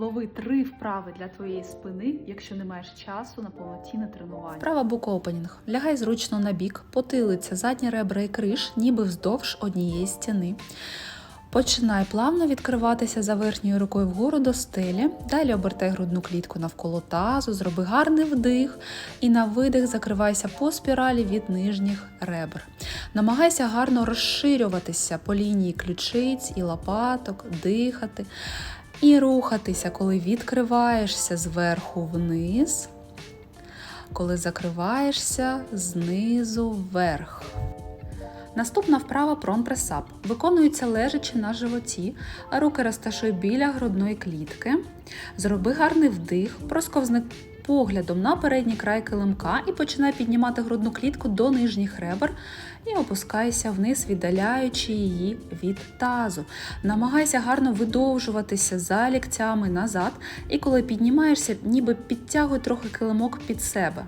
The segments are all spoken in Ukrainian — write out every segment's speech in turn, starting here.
Лови три вправи для твоєї спини, якщо не маєш часу на повноцінне тренування. Вправа букопенінг. Лягай зручно на бік, потилиця, задні ребра і криш, ніби вздовж однієї стіни. Починай плавно відкриватися за верхньою рукою вгору до стелі. Далі обертай грудну клітку навколо тазу, зроби гарний вдих і на видих закривайся по спіралі від нижніх ребер. Намагайся гарно розширюватися по лінії ключиць і лопаток, дихати і рухатися, коли відкриваєшся зверху вниз, коли закриваєшся знизу вверх. Наступна вправа промпресап. Виконується лежачи на животі, руки розташуй біля грудної клітки. Зроби гарний вдих, просковзни поглядом на передній край килимка і починай піднімати грудну клітку до нижніх ребер і опускайся вниз, віддаляючи її від тазу. Намагайся гарно видовжуватися за ліктями назад, і коли піднімаєшся, ніби підтягуй трохи килимок під себе.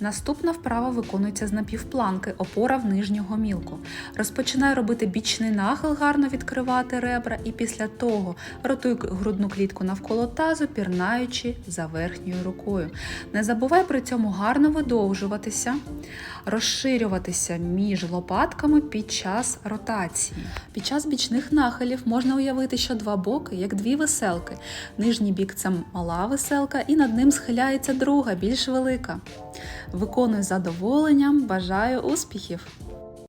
Наступна вправа виконується з напівпланки, опора в нижнього мілку. Розпочинай робити бічний нахил, гарно відкривати ребра, і після того ротуй грудну клітку навколо тазу, пірнаючи за верхньою рукою. Не забувай при цьому гарно видовжуватися, розширюватися між лопатками під час ротації. Під час бічних нахилів можна уявити, що два боки, як дві веселки. Нижній бік це мала веселка, і над ним схиляється друга, більш велика. Виконуй задоволенням, бажаю успіхів!